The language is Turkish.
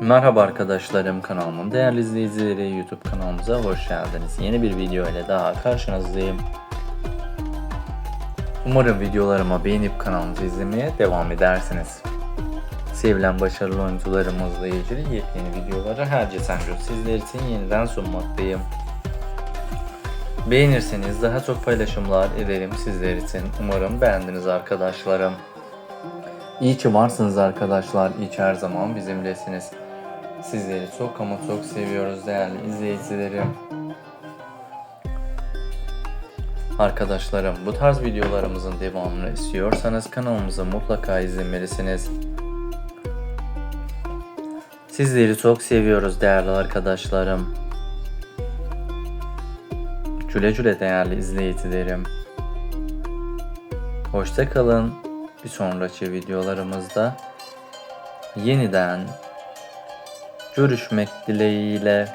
Merhaba arkadaşlarım kanalımın değerli izleyicileri YouTube kanalımıza hoş geldiniz. Yeni bir video ile daha karşınızdayım. Umarım videolarımı beğenip kanalımızı izlemeye devam edersiniz. Sevilen başarılı oyuncularımızla ilgili yepyeni videoları her geçen gün sizler için yeniden sunmaktayım. Beğenirseniz daha çok paylaşımlar ederim sizler için. Umarım beğendiniz arkadaşlarım. İyi ki varsınız arkadaşlar. İyi ki her zaman bizimlesiniz. Sizleri çok ama çok seviyoruz değerli izleyicilerim. Arkadaşlarım bu tarz videolarımızın devamını istiyorsanız kanalımızı mutlaka izlemelisiniz. Sizleri çok seviyoruz değerli arkadaşlarım. Güle güle değerli izleyicilerim. Hoşça kalın. Bir sonraki videolarımızda yeniden görüşmek dileğiyle.